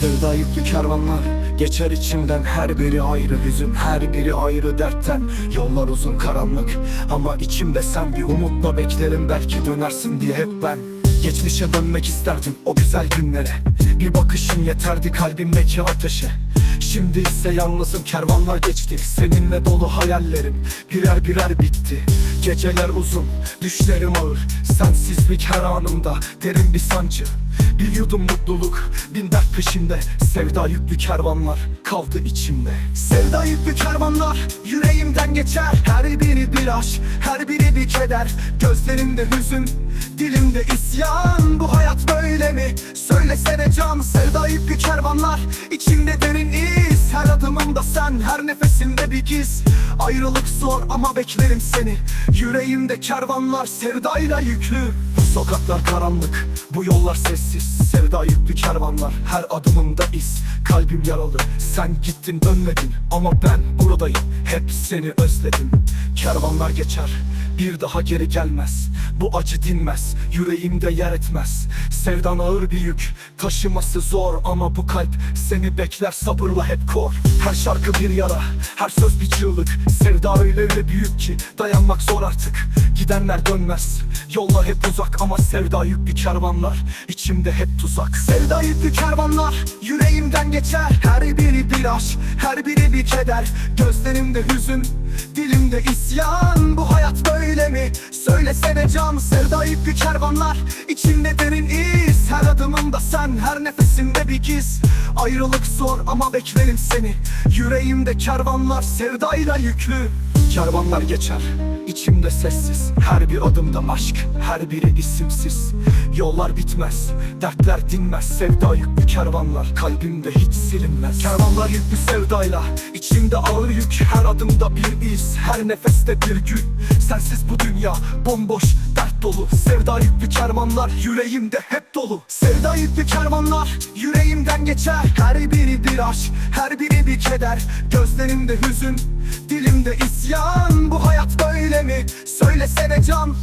Sevda yüklü kervanlar Geçer içimden her biri ayrı hüzün Her biri ayrı dertten. Yollar uzun karanlık Ama içimde sen bir umutla beklerim Belki dönersin diye hep ben. Geçmişe dönmek isterdim o güzel günlere. Bir bakışın yeterdi kalbimdeki ateşe. Şimdi ise yalnızım kervanlar geçti. Seninle dolu hayallerim birer birer bitti Geceler uzun, düşlerim ağır. Sensizlik her anımda derin bir sancı. Bir yudum mutluluk, bin dert peşinde. Sevda yüklü kervanlar kaldı içimde. Sevda yüklü kervanlar yüreğimden geçer. Her biri bir aşk, her biri bir keder. Gözlerimde hüzün, dilimde isyan. Bu hayat böyle mi? Söylesene can. Sevda yüklü kervanlar içimde derin iz. Her adımımda sen, her nefesimde bir giz. Ayrılık zor ama beklerim seni. Yüreğimde kervanlar sevdayla yüklü Sokaklar karanlık, bu yollar sessiz. Sevda yüklü kervanlar, her adımımda iz. Kalbim yaralı, sen gittin dönmedin. Ama ben buradayım, hep seni özledim. Kervanlar geçer, bir daha geri gelmez. Bu acı dinmez, yüreğimde yer etmez. Sevdan ağır bir yük, taşıması zor. Ama bu kalp seni bekler sabırla hep kor. Her şarkı bir yara, her söz bir çığlık. Sevda öyle öyle büyük ki dayanmak zor artık. Gidenler dönmez, yollar hep uzak Ama sevda yüklü kervanlar, içimde hep tuzak. Sevda yüklü kervanlar, yüreğimden geçer. Her biri bir aşk, her biri bir keder. Gözlerimde hüzün, dilimde isyan. Bu hayat böyle mi? Söylesene can Sevda yüklü kervanlar, içimde derin iz. Her adımımda sen, her nefesimde bir giz. Ayrılık zor ama beklerim seni. Yüreğimde kervanlar sevdayla yüklü Kervanlar geçer, içimde sessiz Her bir adımda aşk, her biri isimsiz. Yollar bitmez, dertler dinmez Sevda yüklü kervanlar, kalbimde hiç silinmez. Kervanlar yüklü sevdayla, içimde ağır yük Her adımda bir iz, her nefeste bir gün Sensiz bu dünya bomboş, dert dolu. Sevda yüklü kervanlar, yüreğimde hep dolu. Sevda yüklü kervanlar, yüreğimden geçer. Her biri bir aşk, her biri bir keder. Gözlerimde hüzün, dilimde isyan Bu hayat böyle mi? Söylesene can